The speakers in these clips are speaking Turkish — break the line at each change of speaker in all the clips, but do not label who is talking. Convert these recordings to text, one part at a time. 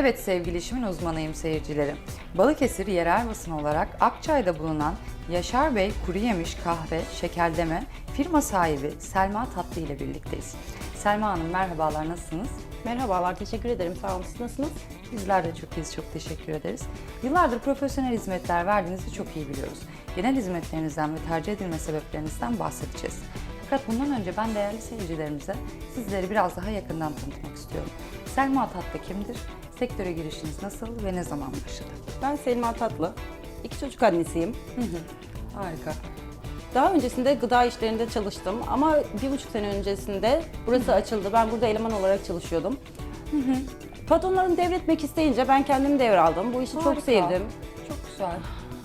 Evet sevgili işimin uzmanıyım seyircileri. Balıkesir yerel basın olarak Akçay'da bulunan Yaşar Bey Kuru Yemiş Kahve Şekerleme firma sahibi Selma Tatlı ile birlikteyiz. Selma Hanım merhabalar nasılsınız?
Merhabalar, teşekkür ederim. Sağ olun. Siz nasılsınız?
Bizler de çok iyiyiz, çok teşekkür ederiz. Yıllardır profesyonel hizmetler verdiğinizi çok iyi biliyoruz. Genel hizmetlerinizden ve tercih edilme sebeplerinizden bahsedeceğiz. Fakat bundan önce ben değerli seyircilerimize sizleri biraz daha yakından tanıtmak istiyorum. Selma Tatlı kimdir? Sektöre girişiniz nasıl ve ne zaman başladı?
Ben Selma Tatlı. İki çocuk annesiyim.
Harika.
Daha öncesinde gıda işlerinde çalıştım ama bir buçuk sene öncesinde burası açıldı. Ben burada eleman olarak çalışıyordum. Patronlarım devretmek isteyince ben kendim devraldım. Bu işi çok
Harika.
sevdim.
Çok güzel.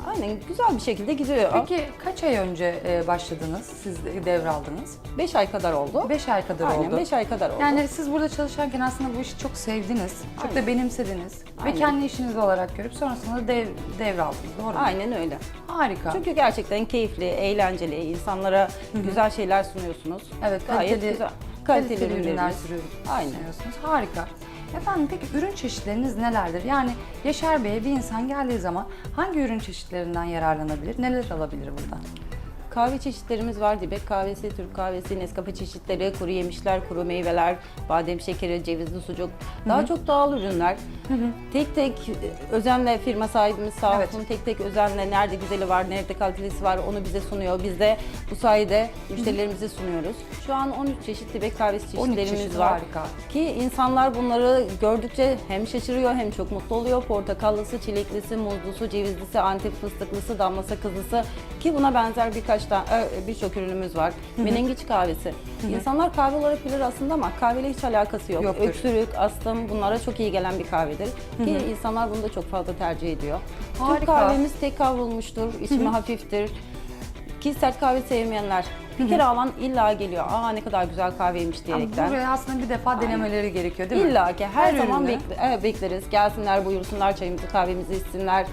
Aynen güzel bir şekilde gidiyor.
Peki kaç ay önce e, başladınız? Siz devraldınız?
5 ay kadar oldu.
5 ay kadar
Aynen
oldu.
5 ay kadar oldu.
Yani siz burada çalışırken aslında bu işi çok sevdiniz, çok da
Aynen.
benimsediniz ve
Aynen.
kendi işiniz olarak görüp sonrasında dev, devraldınız. Doğru mu?
Aynen öyle.
Harika.
Çünkü gerçekten keyifli, eğlenceli, insanlara güzel şeyler sunuyorsunuz.
evet,
Gayet
kaliteli,
güzel.
kaliteli, ürünler sürüyorsunuz.
Aynen.
Harika. Efendim peki ürün çeşitleriniz nelerdir? Yani Yaşar Bey'e bir insan geldiği zaman hangi ürün çeşitlerinden yararlanabilir? Neler alabilir buradan?
Kahve çeşitlerimiz var. Dibek kahvesi, Türk kahvesi, Nescafe çeşitleri, kuru yemişler, kuru meyveler, badem şekeri, cevizli sucuk. Daha çok doğal ürünler. Tek tek e, özenle firma sahibimiz sağ
Evet.
olsun tek tek özenle nerede güzeli var, nerede kalitesi var onu bize sunuyor. Biz de bu sayede müşterilerimize sunuyoruz. Şu an 13 çeşit dibek kahvesi
13
çeşitlerimiz
çeşit,
var.
harika.
Ki insanlar bunları gördükçe hem şaşırıyor hem çok mutlu oluyor. Portakallısı, çileklisi, muzlusu, cevizlisi, antep fıstıklısı, damla sakızlısı ki buna benzer birkaç tane e, birçok ürünümüz var. Menengiç kahvesi. İnsanlar kahve olarak bilir aslında ama kahveyle hiç alakası yok.
Yoktur.
Öksürük, astım bunlara çok iyi gelen bir kahvedir. Ki insanlar bunu da çok fazla tercih ediyor.
Harika.
Türk kahvemiz tek kavrulmuştur, içimi hafiftir. Ki sert kahve sevmeyenler bir kere alan illa geliyor. Aa ne kadar güzel kahveymiş diyerekten.
buraya aslında bir defa denemeleri gerekiyor değil mi?
İlla ki her, zaman
ürünü.
bekle- evet, bekleriz. Gelsinler, buyursunlar, çayımızı, kahvemizi içsinler,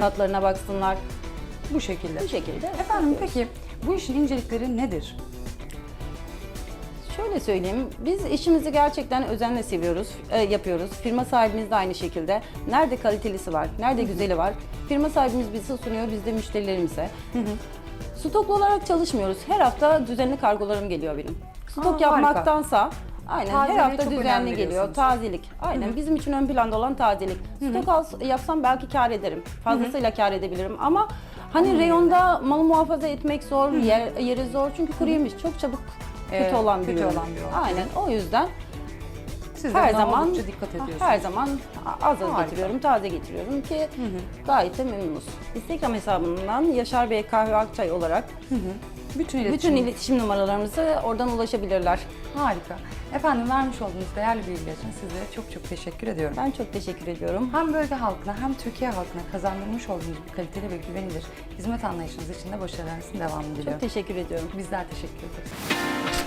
tatlarına baksınlar.
Bu şekilde.
Bu şekilde.
Efendim peki bu işin incelikleri nedir?
Şöyle söyleyeyim, biz işimizi gerçekten özenle seviyoruz, e, yapıyoruz. Firma sahibimiz de aynı şekilde. Nerede kalitelisi var, nerede güzeli var. Firma sahibimiz bize sunuyor, biz de müşterilerimize. Stoklu olarak çalışmıyoruz. Her hafta düzenli kargolarım geliyor benim. Stok
Aa,
yapmaktansa Aynen
Tazeliğe
her hafta
çok önem
düzenli geliyor. Tazelik. Aynen bizim için ön planda olan tazelik. Stok az yapsam belki kar ederim. Fazlasıyla kar edebilirim ama hani reyonda malı muhafaza etmek zor, yer, yeri zor çünkü kuru yemiş çok çabuk kötü
Evet,
olan bir
kötü
ürün.
olan bir ürün.
Aynen o yüzden
Siz de
her
buna
zaman
oldukça dikkat ediyorsunuz.
her zaman az az
Harika.
getiriyorum, taze getiriyorum ki gayet de memnunuz. Instagram hesabından Yaşar Bey Kahve Akçay olarak
Bütün iletişim.
bütün iletişim numaralarımıza oradan ulaşabilirler.
Harika. Efendim vermiş olduğunuz değerli bilgiler için sizlere çok çok teşekkür ediyorum.
Ben çok teşekkür ediyorum.
Hem bölge halkına hem Türkiye halkına kazandırmış olduğunuz bu kaliteli ve güvenilir hizmet anlayışınız için de başarılarınızın devamını diliyorum.
Çok teşekkür ediyorum.
Bizler teşekkür ederiz.